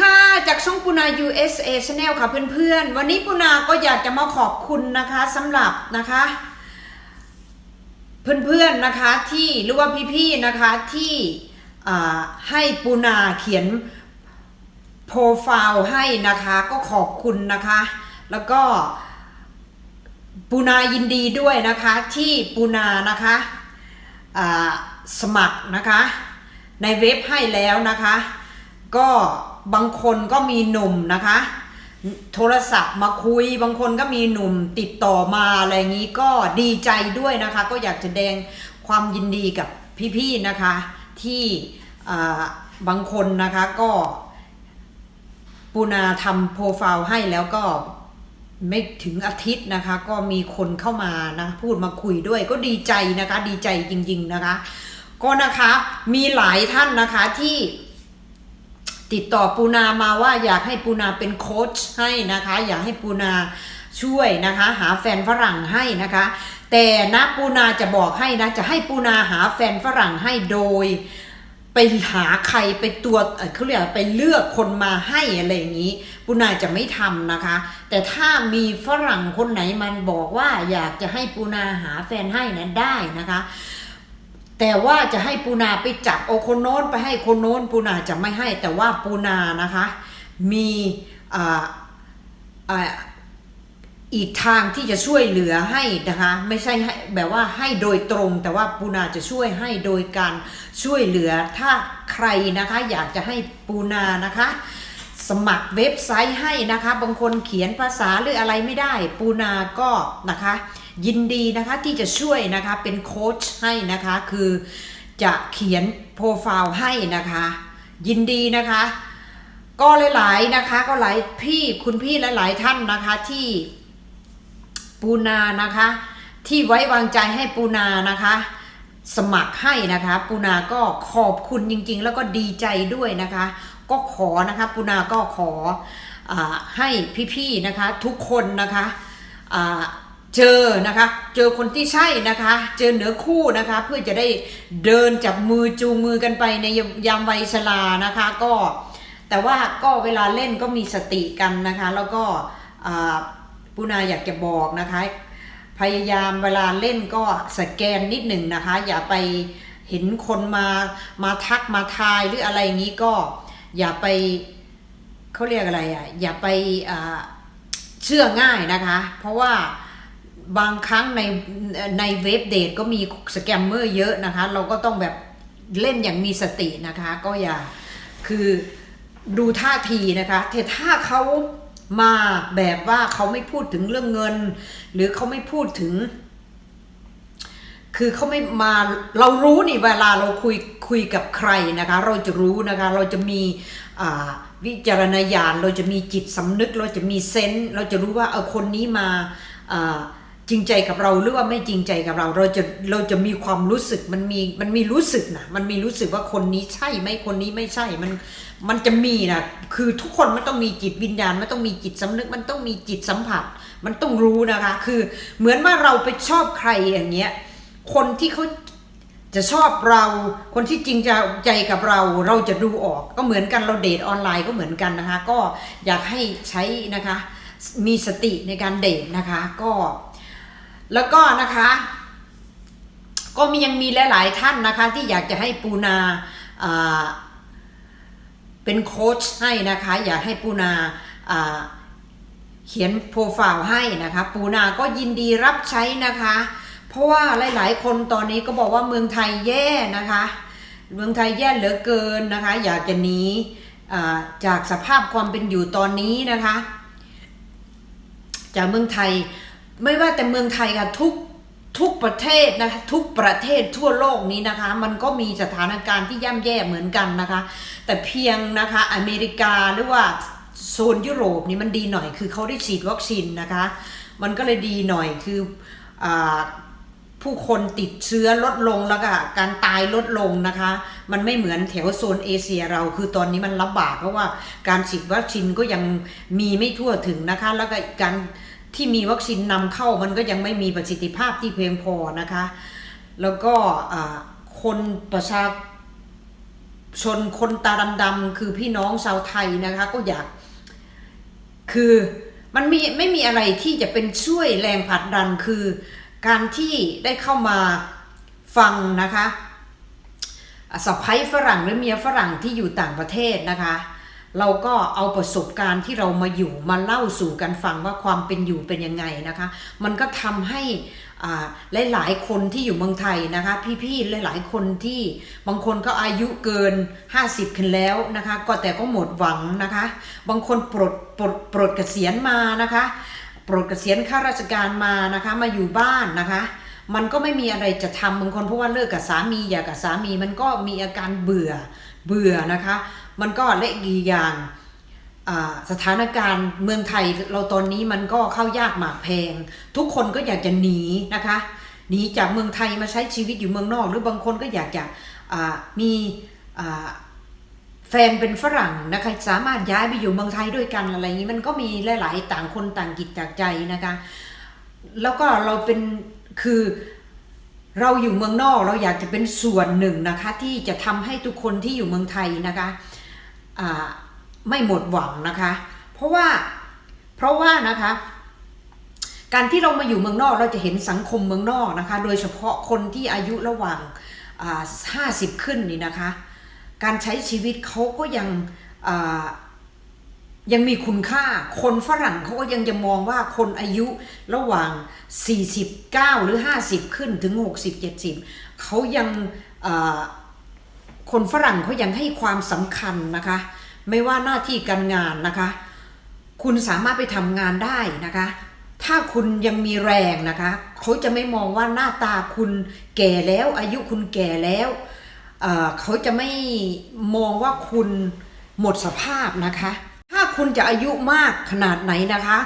ค่ะ จากช่องปูนา USA Channel ค่ะเพื่อนๆ วันนี้ปูนาก็อยากจะมาขอบคุณนะคะสำหรับนะคะ เพื่อนๆนะคะที่หรือว่าพี่ๆนะคะที่ให้ปูนาเขียนโปรไฟล์ให้นะคะก็ขอบคุณนะคะ แล้วก็ปูนายินดีด้วยนะคะที่ปูนานะคะสมัครนะคะในเว็บให้แล้วนะคะ ก็ บางคนก็มีหนุ่มนะคะ โทรศัพท์มาคุย บางคนก็มีหนุ่มติดต่อมาอะไรอย่างนี้ก็ดีใจด้วยนะคะ ก็อยากจะแสดงความยินดีกับพี่ๆนะคะ ที่บางคนนะคะก็ปูนาทำโปรไฟล์ให้แล้วก็ไม่ถึงอาทิตย์นะคะ ก็มีคนเข้ามานะพูดมาคุยด้วยก็ดีใจนะคะ ดีใจจริง ๆนะคะ ก็นะคะมีหลายท่านนะคะที่ ติดต่อปูนามาว่าอยากให้ปูนาเป็นโค้ชให้นะคะ อยากให้ปูนาช่วยนะคะ หาแฟนฝรั่งให้นะคะ แต่นะปูนาจะบอกให้นะ จะให้ปูนาหาแฟนฝรั่งให้โดย ไปหาใครไปตัวเขาเรียกไรไปเลือกคนมาให้อะไรอย่างนี้ปูนาจะไม่ทำนะคะ แต่ถ้ามีฝรั่งคนไหนมันบอกว่าอยากจะให้ปูนาหาแฟนให้นั้นได้นะคะ แต่ว่าจะให้ปูนาไปจับโอคนโน้นไปให้คนโน้นปูนาจะไม่ให้ แต่ว่าปูนานะคะมีอีกทางที่จะช่วยเหลือให้นะคะไม่ใช่แบบว่าให้โดยตรง แต่ว่าปูนาจะช่วยให้โดยการช่วยเหลือถ้าใครนะคะอยากจะให้ปูนานะคะสมัครเว็บไซต์ให้นะคะ บางคนเขียนภาษาหรืออะไรไม่ได้ ปูนาก็นะคะ ยินดีนะคะที่จะช่วยนะคะเป็นโค้ชให้นะคะคือจะเขียนโปรไฟล์ให้นะคะ ยินดีนะคะ ก็หลายๆนะคะ ก็หลายพี่คุณพี่หลายๆท่านนะคะที่ปูนานะคะ ที่ไว้วางใจให้ปูนานะคะ สมัครให้นะคะปูนาก็ขอบคุณจริงๆ แล้วก็ดีใจด้วยนะคะ ก็ขอนะคะปูนาก็ขออให้พี่ๆนะคะ ทุกคนนะคะ เจอนะคะ เจอคนที่ใช่นะคะ เจอเหนือคู่นะคะ เพื่อจะได้เดินจับมือจูงมือกันไปในยามวัยชรานะคะ ก็แต่ว่าก็เวลาเล่นก็มีสติกันนะคะ แล้วก็ปูนาอยากจะบอกนะคะ พยายามเวลาเล่นก็สแกนนิดหนึ่งนะคะ อย่าไปเห็นคนมามาทักมาทายหรืออะไรอย่างนี้ก็อย่าไปเขาเรียกอะไรอะอย่าไปเชื่อง่ายนะคะ เพราะว่า บางครั้งในในเว็บเดทก็มีสแกมเมอร์เยอะนะคะ เราก็ต้องแบบเล่นอย่างมีสตินะคะ ก็อย่าคือดูท่าทีนะคะแต่ถ้าเขามาแบบว่าเขาไม่พูดถึงเรื่องเงิน หรือเขาไม่พูดถึง คือเขาไม่มาเรารู้นี่เวลาเราคุยคุยกับใครนะคะ เราจะรู้นะคะ เราจะมีวิจารณญาณ เราจะมีจิตสำนึก เราจะมีเซนส์เราจะรู้ว่าเออคนนี้มาอ่า จริงใจกับเราหรือว่าไม่จริงใจกับเรา เราจะเราจะมีความรู้สึกมันมีมันมีรู้สึกนะมันมีรู้สึกว่าคนนี้ใช่ไหมคนนี้ไม่ใช่มันมันจะมีนะคือทุกคนมันต้องมีจิตวิญญาณมันต้องมีจิตสำนึก มันต้องมีจิตสัมผัส มันต้องรู้นะคะ คือเหมือนว่าเราไปชอบใครอย่างเงี้ยคนที่เขาจะชอบเรา คนที่จริงใจกับเรา เราจะดูออกก็เหมือนกันเราเดทออนไลน์ก็เหมือนกันนะคะ ก็อยากให้ใช้นะคะ มีสติในการเดทนะคะ ก็ แล้วก็นะคะ ก็มียังมีหลาย ๆ ท่านนะคะ ที่อยากจะให้ปูนาเป็นโค้ชให้นะคะ อยากให้ปูนาเขียนโปรไฟล์ให้นะคะ ปูนาก็ยินดีรับใช้นะคะ เพราะว่าหลาย ๆ คนตอนนี้ก็บอกว่าเมืองไทยแย่นะคะ เมืองไทยแย่เหลือเกินนะคะ อยากจะหนีจากสภาพความเป็นอยู่ตอนนี้นะคะ จากเมืองไทย ไม่ว่าแต่เมืองไทยค่ะทุกทุกประเทศนะคะทุกประเทศทั่วโลกนี้นะคะ มันก็มีสถานการณ์ที่ย่ำแย่เหมือนกันนะคะ แต่เพียงนะคะอเมริกาหรือว่าโซนยุโรปนี่มันดีหน่อยคือเขาได้ฉีดวัคซีนนะคะ มันก็เลยดีหน่อยคืออผู้คนติดเชื้อลดลงแล้วก็การตายลดลงนะคะ มันไม่เหมือนแถวโซนเอเชียเราคือตอนนี้มันระบาดเพราะว่าการฉีดวัคซีนก็ยังมีไม่ทั่วถึงนะคะ แล้วก็การ ที่มีวัคซีนนำเข้ามันก็ยังไม่มีประสิทธิภาพที่เพียงพอนะคะ แล้วก็คนประชาชนคนตาดำๆคือพี่น้องชาวไทยนะคะก็อยากคือมันมีไม่มีอะไรที่จะเป็นช่วยแรงผลักดันคือการที่ได้เข้ามาฟังนะคะสะพ้ายฝรั่งหรือเมียฝรั่งที่อยู่ต่างประเทศนะคะ เราก็เอาประสบการณ์ที่เรามาอยู่มาเล่าสู่กันฟังว่าความเป็นอยู่เป็นยังไงนะคะ มันก็ทำให้อ่าหลายๆคนที่อยู่เมืองไทยนะคะ พี่ๆหลายๆคนที่บางคนก็อายุเกิน 50 ขึ้นแล้วนะคะ ก็แต่ก็หมดหวังนะคะ บางคนปลดปลดปลดเกษียณมานะคะปลดเกษียณข้าราชการมานะคะมาอยู่บ้านนะคะ มันก็ไม่มีอะไรจะทำบางคนเพราะว่าเลิกกับสามีอยากกับสามีมันก็มีอาการเบื่อเบื่อนะคะ มันก็เละกีอย่างสถานการณ์เมืองไทยเราตอนนี้มันก็เข้ายากหมากแพง ทุกคนก็อยากจะหนีนะคะหนีจากเมืองไทยมาใช้ชีวิตอยู่เมืองนอก หรือบางคนก็อยากจะมีแฟนเป็นฝรั่งนะคะสามารถย้ายไปอยู่เมืองไทยด้วยกันอะไรอย่างนี้มันก็มีหลาย ๆ ต่างคนต่างกิจจากใจนะคะ แล้วก็เราเป็นคือเราอยู่เมืองนอกเราอยากจะเป็นส่วนหนึ่งนะคะ ที่จะทำให้ทุกคนที่อยู่เมืองไทยนะคะ ไม่หมดหวังนะคะ เพราะว่าเพราะว่านะคะ การที่เรามาอยู่เมืองนอกเราจะเห็นสังคมเมืองนอกนะคะ โดยเฉพาะคนที่อายุระหว่างห้าสิบขึ้นนี่นะคะ การใช้ชีวิตเขาก็ยังยังมีคุณค่า คนฝรั่งเขาก็ยังจะมองว่าคนอายุระหว่าง 49 หรือ 50 ขึ้นถึง 60 70เขายังเคนฝรั่งเขายังให้ความสำคัญนะคะ ไม่ว่าหน้าที่การงานนะคะ คุณสามารถไปทำงานได้นะคะ ถ้าคุณยังมีแรงนะคะเขาจะไม่มองว่าหน้าตาคุณแก่แล้ว อายุคุณแก่แล้วเเขาจะไม่มองว่าคุณหมดสภาพนะคะ ถ้าคุณจะอายุมากขนาดไหนนะคะ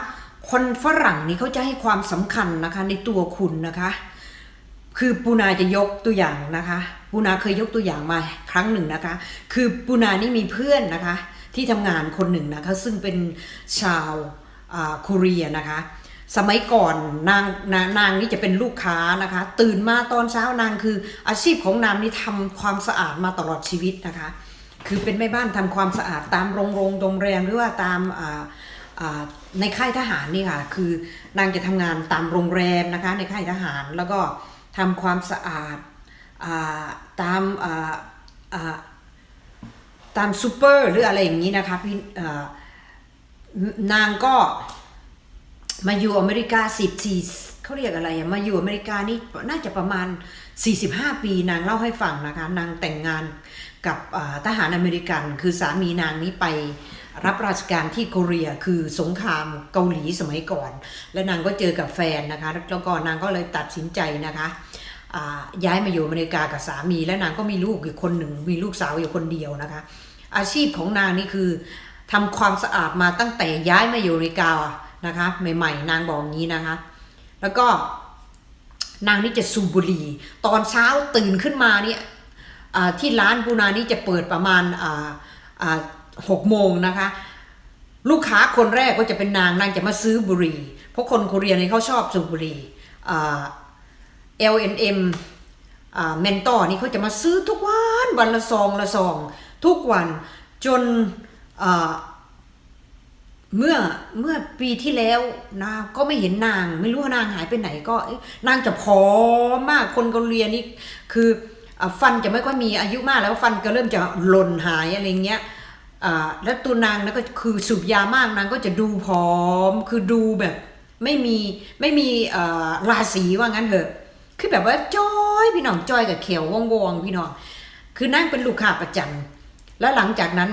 คนฝรั่งนี่เขาจะให้ความสำคัญนะคะในตัวคุณนะคะ คือปูนาจะยกตัวอย่างนะคะปูนาเคยยกตัวอย่างมาครั้งหนึ่งนะคะ คือปูนานี่มีเพื่อนนะคะ ที่ทำงานคนหนึ่งนะคะ ซึ่งเป็นชาวอ่าโคเรียนะคะ สมัยก่อนนางนางนางนี่จะเป็นลูกค้านะคะ ตื่นมาตอนเช้านางคืออาชีพของนางนี่ทำความสะอาดมาตลอดชีวิตนะคะ คือเป็นแม่บ้านทำความสะอาดตามโรงโรงโรงแรมหรือว่าตามอ่าอ่าในค่ายทหารนี่ค่ะ คือนางจะทำงานตามโรงแรมนะคะ ในค่ายทหารแล้วก็ ทำความสะอาดอาตามาาตามซูเปอร์หรืออะไรอย่างนี้นะคะพี่นางก็มาอยู่อเมริกาสิบสี่เขาเรียกอะไรมาอยู่อเมริกานี่น่าจะประมาณ 45 ปีนางเล่าให้ฟังนะคะ นางแต่งงานกับทหารอเมริกัน คือสามีนางนี้ไป รับราชการที่เกาหลีคือสงครามเกาหลีสมัยก่อน และนางก็เจอกับแฟนนะคะแล้วก็นางก็เลยตัดสินใจนะคะย้ายมาอยู่อเมริกากับสามี และนางก็มีลูกอยู่คนหนึ่งมีลูกสาวอยู่คนเดียวนะคะ อาชีพของนางนี่คือทำความสะอาดมาตั้งแต่ย้ายมาอยู่อเมริกานะคะใหม่ๆ นางบอกงี้นะคะ แล้วก็นางนี่จะสูบบุหรี่ ตอนเช้าตื่นขึ้นมาเนี่ยที่ร้านปูนานี่จะเปิดประมาณ หกโมงนะคะ ลูกค้าคนแรกก็จะเป็นนางนางจะมาซื้อบุหรี่เพราะคนโคเรียนี่เขาชอบสูบบุหรี่อ่า L&M อ่าเมนตอนี่เขาจะมาซื้อทุกวันวันละซองละซอง ทุกวันจนเมื่อเมื่อปีที่แล้วนะก็ไม่เห็นนาง ไม่รู้ว่านางหายไปไหนก็ นางจะผอมมากคนเกาหลีนี่คืออฟันจะไม่ค่อยมีอายุมากแล้วฟันก็เริ่มจะหล่นหายอะไรเงี้ย แล้วตัวนางนะก็คือสูบยามากนางก็จะดูผอม คือดูแบบไม่มีไม่มีราศีว่างั้นเถอะ คือแบบว่าจอยพี่น้องจอยกับเขียวว่องวงพี่น้องคือนางเป็นลูกค้าประจำแล้วหลังจากนั้น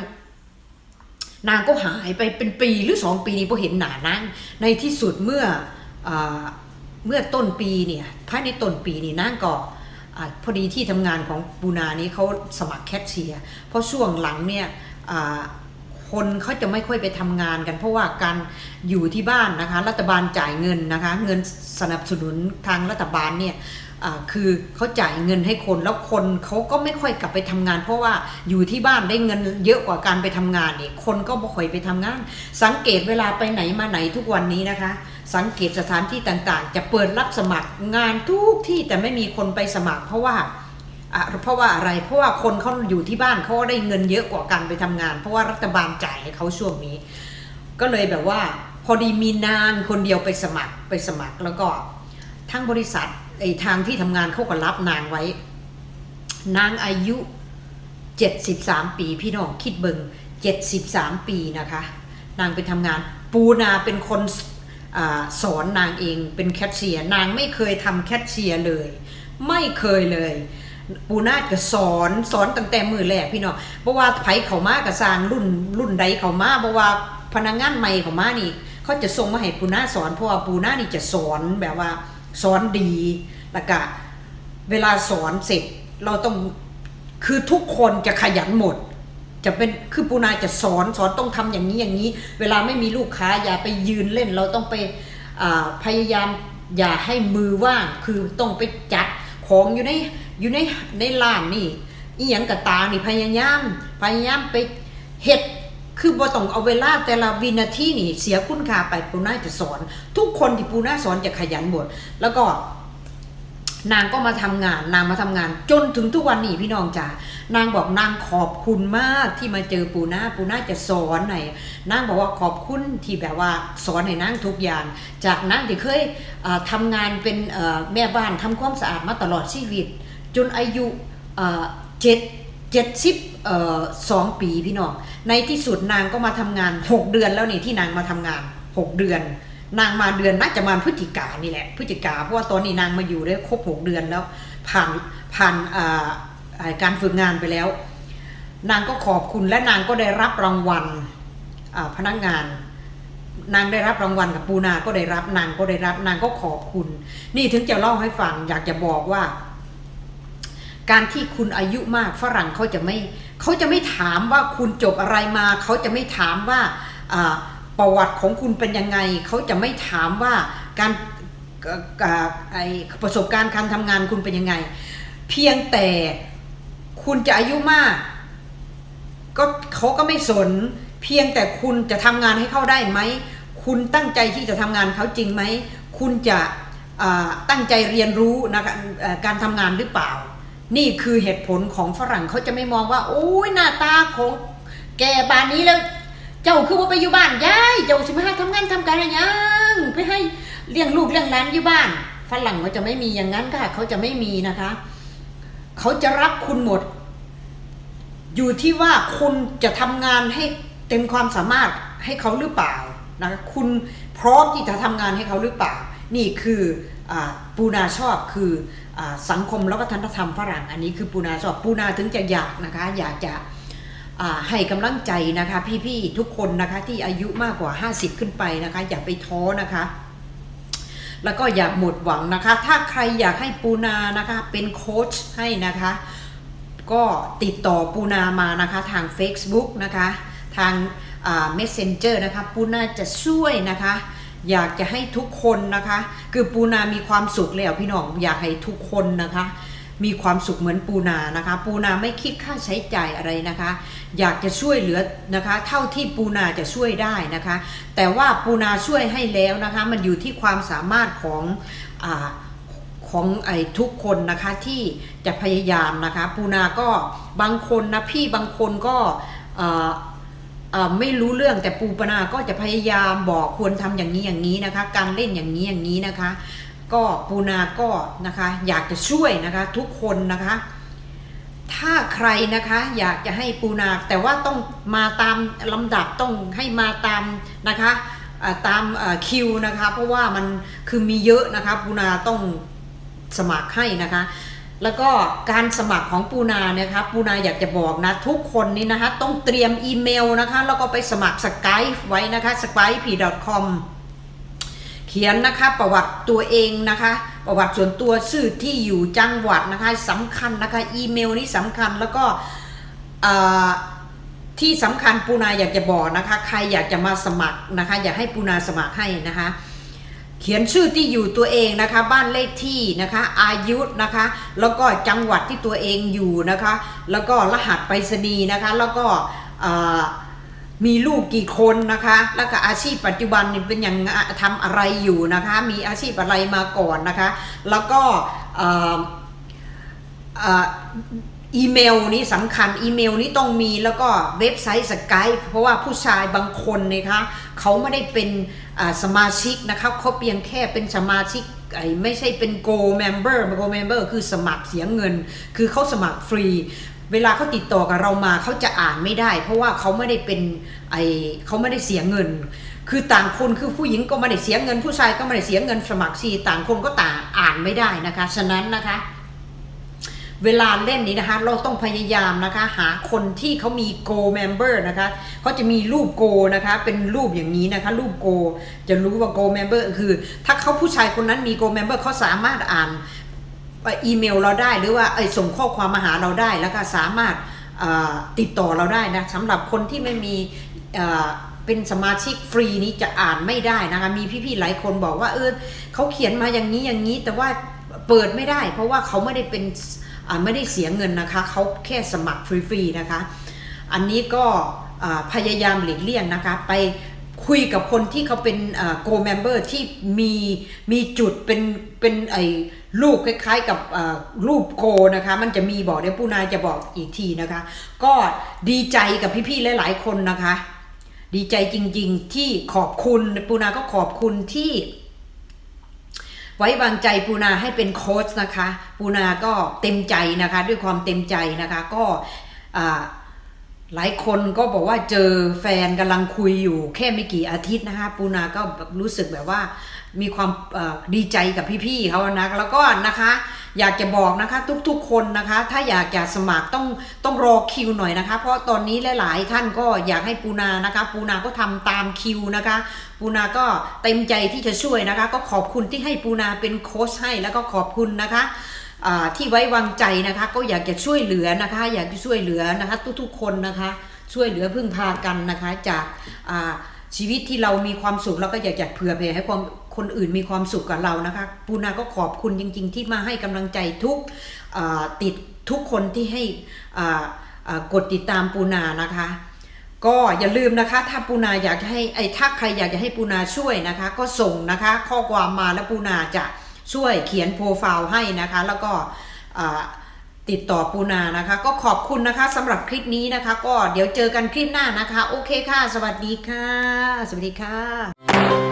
นางก็หายไปเป็นปีหรือสองปีนี้พอเห็นหนานางในที่สุดเมื่ออเมื่อต้นปีเนี่ยภายในต้นปีนี่นางก็อพอดีที่ทำงานของปูนานี้เขาสมัครแคชเชียร์เพราะช่วงหลังเนี่ย คนเขาจะไม่ค่อยไปทำงานกัน เพราะว่าการอยู่ที่บ้านนะคะ รัฐบาลจ่ายเงินนะคะ เงินสนับสนุนทางรัฐบาลเนี่ยคือเขาจ่ายเงินให้คนแล้วคนเขาก็ไม่ค่อยกลับไปทำงาน เพราะว่าอยู่ที่บ้านได้เงินเยอะกว่าการไปทำงานนี่คนก็บ่ค่อยไปทำงาน สังเกตเวลาไปไหนมาไหนทุกวันนี้นะคะ สังเกตสถานที่ต่างๆ จะเปิดรับสมัครงานทุกที่แต่ไม่มีคนไปสมัคร เพราะว่า เพราะว่าอะไรเพราะว่าคนเขาอยู่ที่บ้านเขาก็ได้เงินเยอะกว่ากันไปทำงาน เพราะว่ารัฐบาลจ่ายให้เขาช่วงนี้ ก็เลยแบบว่า พอดีมีนางคนเดียวไปสมัครไปสมัครแล้วก็ทั้งบริษัทไอ้ทางที่ทำงานเขาก็รับนางไว้ นางอายุ73ปี พี่น้องคิดเบิง73ปีนะคะ นางไปทำงาน ปูนาเป็นคนอสอนนางเองเป็นแคชเชียร์นางไม่เคยทำแคชเชียร์เลย ไม่เคยเลย ปูนาจะสอนสอนตั้งแต่มือแรกพี่น้องเพราะว่าไผเขามากับสร้างรุ่นรุ่นใดเขามาเพราะว่าพนักงานใหม่เขามานี่เขาจะส่งมาให้ปูนาสอนเพราะว่าปูนานี่จะสอนแบบว่าสอนดีแล้วก็เวลาสอนเสร็จเราต้องคือทุกคนจะขยันหมด จะเป็นคือปูนาจะสอนสอนต้องทำอย่างนี้อย่างนี้ เวลาไม่มีลูกค้าอย่าไปยืนเล่น เราต้องไปพยายามอย่าให้มือว่างคือต้องไปจัดของอยู่ใน อยู่ในในร้านนี่อีหยังกับตานี่พยายามพยายามไปเฮ็ดคือบ่ต้องเอาเวลาแต่ละวินาทีนี่เสียคุณค่าไปปูนาจะสอน ทุกคนที่ปูนาสอนจะขยันหมดแล้วก็นางก็มาทำงาน นางมาทำงาน จนถึงทุกวันนี้พี่น้องจ๋านางบอกนางขอบคุณมากที่มาเจอปูนาปูนาจะสอนไหนนางบอกว่าขอบคุณที่แบบว่าสอนให้นางทุกอย่าง จากนางที่เคยเอ่อทำงานเป็นแม่บ้านทำความสะอาดมาตลอดชีวิต จนอายุเจ็ดเจ็ดสิบสองปีพี่น้อง ในที่สุดนางก็มาทำงานหกเดือนแล้วนี่ที่นางมาทำงานหกเดือน นางมาเดือนน่าจะมาพฤศจิกานี่แหละพฤศจิกาเพราะว่าตอนนี้นางมาอยู่ได้ครบหกเดือนแล้ว ผ่านผ่านการฝึกงานไปแล้ว นางก็ขอบคุณและนางก็ได้รับรางวัลพนักงานนางได้รับรางวัลกับปูนา ก็ได้รับนางก็ได้รับนางก็ขอบคุณ นี่ถึงจะเล่าให้ฟังอยากจะบอกว่า การที่คุณอายุมากฝรั่งเขาจะไม่เขาจะไม่ถามว่าคุณจบอะไรมา เขาจะไม่ถามว่าประวัติของคุณเป็นยังไง เขาจะไม่ถามว่าการประสบการณ์การทำงานคุณเป็นยังไง เพียงแต่คุณจะอายุมากก็เขาก็ไม่สน เพียงแต่คุณจะทำงานให้เขาได้ไหม คุณตั้งใจที่จะทำงานเขาจริงไหม คุณจะตั้งใจเรียนรู้นะการทำงานหรือเปล่า นี่คือเหตุผลของฝรั่งเขาจะไม่มองว่า โอ้ยหน้าตาของแกบานนี้แล้ว เจ้าคือว่าไปอยู่บ้านยายเจ้าสิมาหาทำงานทำการอะไรยังไปให้เลี้ยงลูกเลี้ยงหลานอยู่บ้าน ฝรั่งเขาจะไม่มีอย่างนั้นค่ะเขาจะไม่มีนะคะเขาจะรับคุณหมด อยู่ที่ว่าคุณจะทำงานให้เต็มความสามารถให้เขาหรือเปล่านะคะคุณพร้อมที่จะทำงานให้เขาหรือเปล่า นี่คือ ปูนาชอบคืออสังคมและวัฒนธรรมฝรั่งอันนี้คือปูนาชอบปูนาถึงจะอยากนะคะอยากจะให้กำลังใจนะคะพี่ๆทุกคนนะคะที่อายุมากกว่า 50 ขึ้นไปนะคะอย่าไปท้อนะคะ แล้วก็อย่าหมดหวังนะคะ ถ้าใครอยากให้ปูนานะคะเป็นโค้ชให้นะคะ ก็ติดต่อปูนามานะคะทาง Facebook นะคะทางอ่า Messenger นะคะปูนาจะช่วยนะคะ อยากจะให้ทุกคนนะคะ คือปูนามีความสุขแล้วพี่น้องอยากให้ทุกคนนะคะ มีความสุขเหมือนปูนานะคะ ปูนาไม่คิดค่าใช้จ่ายอะไรนะคะ อยากจะช่วยเหลือนะคะ เท่าที่ปูนาจะช่วยได้นะคะ แต่ว่าปูนาช่วยให้แล้วนะคะ มันอยู่ที่ความสามารถของอ่าของไอ้ทุกคนนะคะที่จะพยายามนะคะ ปูนาก็บางคนนะพี่บางคนก็อ่อเอ่อ ไม่รู้เรื่องแต่ปูปนาก็จะพยายามบอกควรทำอย่างนี้อย่างนี้นะคะ การเล่นอย่างนี้อย่างนี้นะคะ ก็ปูนาก็นะคะอยากจะช่วยนะคะทุกคนนะคะ ถ้าใครนะคะอยากจะให้ปูนาแต่ว่าต้องมาตามลำดับต้องให้มาตามนะคะตามคิวนะคะ เพราะว่ามันคือมีเยอะนะคะปูนาต้องสมัครให้นะคะ แล้วก็การสมัครของปูนาเนี่ยนะคะปูนาอยากจะบอกนะ ทุกคนนี่นะคะ ต้องเตรียมอีเมลนะคะ แล้วก็ไปสมัครสกายไว้นะคะ s k y p c o m เขียนนะคะประวัติตัวเองนะคะ ประวัติส่วนตัวชื่อที่อยู่จังหวัดนะคะสำคัญนะคะอีเมลนี้สำคัญแล้วก็ที่สำคัญปูนาอยากจะบอกนะคะ ใครอยากจะมาสมัครนะคะ อยากให้ปูนาสมัครให้นะคะ เขียนชื่อที่อยู่ตัวเองนะคะ บ้านเลขที่นะคะ อายุนะคะ แล้วก็จังหวัดที่ตัวเองอยู่นะคะ แล้วก็รหัสไปรษณีย์นะคะ แล้วก็มีลูกกี่คนนะคะ แล้วก็อาชีพปัจจุบันเป็นอย่างทำอะไรอยู่นะคะ มีอาชีพอะไรมาก่อนนะคะ แล้วก็ อีเมลนี้สำคัญอีเมลนี้ต้องมีแล้วก็เว็บไซต์สกายเพราะว่าผู้ชายบางคนนะคะเขาไม่ได้เป็นสมาชิกนะคะเขาเพียงแค่เป็นสมาชิกไอ้ไม่ใช่เป็น Go Member Go Member คือสมัครเสียเงิน คือเขาสมัครฟรี เวลาเขาติดต่อกับเรามาเขาจะอ่านไม่ได้ เพราะว่าเขาไม่ได้เป็นไอเขาไม่ได้เสียเงิน คือต่างคนคือผู้หญิงก็ไม่ได้เสียเงิน ผู้ชายก็ไม่ได้เสียเงินสมัครซีต่างคนก็ต่างอ่านไม่ได้นะคะ ฉะนั้นนะคะ เวลาเล่นนี้นะคะ เราต้องพยายามนะคะ หาคนที่เขามี Go Member นะคะเขาจะมีรูป Go นะคะ เป็นรูปอย่างนี้นะคะ รูป Go จะรู้ว่า Go Member คือ ถ้าเขาผู้ชายคนนั้นมี Go Member เขาสามารถอ่านอีเมลเราได้หรือว่าส่งข้อความมาหาเราได้แล้วก็สามารถติดต่อเราได้นะสำหรับคนที่ไม่มีเป็นสมาชิกฟรีนี้จะอ่านไม่ได้นะคะมีพี่ๆหลายคนบอกว่าเออเขาเขียนมาอย่างนี้อย่างนี้ แต่ว่าเปิดไม่ได้ เพราะว่าเขาไม่ได้เป็น ไม่ได้เสียเงินนะคะเขาแค่สมัครฟรีๆนะคะ อันนี้ก็พยายามหลีกเลี่ยงนะคะ ไปคุยกับคนที่เขาเป็นโกลเมมเบอร์ที่มีมีจุดเป็นเป็นไอ้รูปคล้ายๆกับรูปโกนะคะ มันจะมีบอกเดี๋ยวปูนายจะบอกอีกทีนะคะ ก็ดีใจกับพี่ๆหลายๆคนนะคะ ดีใจจริงๆที่ขอบคุณปูนาก็ขอบคุณที่ ไว้วางใจปูนาให้เป็นโค้ชนะคะ ปูนาก็เต็มใจนะคะ ด้วยความเต็มใจนะคะก็หลายคนก็บอกว่าเจอแฟนกำลังคุยอยู่แค่ไม่กี่อาทิตย์นะคะปูนาก็รู้สึกแบบว่ามีความดีใจกับพี่ๆเขานะแล้วก็นะคะ อยากจะบอกนะคะทุกๆคนนะคะ ถ้าอยากจะสมัครต้องต้องรอคิวหน่อยนะคะ เพราะตอนนี้หลาย ๆ ท่านก็อยากให้ปูนานะคะ ปูนาก็ทำตามคิวนะคะปูนาก็เต็มใจที่จะช่วยนะคะ ก็ขอบคุณที่ให้ปูนาเป็นโค้ชให้แล้วก็ขอบคุณนะคะที่ไว้วางใจนะคะก็อยากจะช่วยเหลือนะคะ อยากจะช่วยเหลือนะคะ ทุกๆคนนะคะ ช่วยเหลือพึ่งพากันนะคะจากชีวิตที่เรามีความสุขแล้วก็อยากจะเผื่อแผ่ให้ความ คนอื่นมีความสุขกับเรานะคะปูนาก็ขอบคุณจริง ๆ ที่มาให้กำลังใจทุกติดทุกคนที่ให้กดติดตามปูนานะคะ ก็อย่าลืมนะคะ ถ้าปูนาอยากให้ไอ้ถ้าใครอยากจะให้ปูนาช่วยนะคะ ก็ส่งนะคะข้อความมาแล้วปูนาจะช่วยเขียนโปรไฟล์ให้นะคะ แล้วก็ติดต่อปูนานะคะ ก็ขอบคุณนะคะสำหรับคลิปนี้นะคะ ก็เดี๋ยวเจอกันคลิปหน้านะคะ โอเคค่ะ สวัสดีค่ะ สวัสดีค่ะ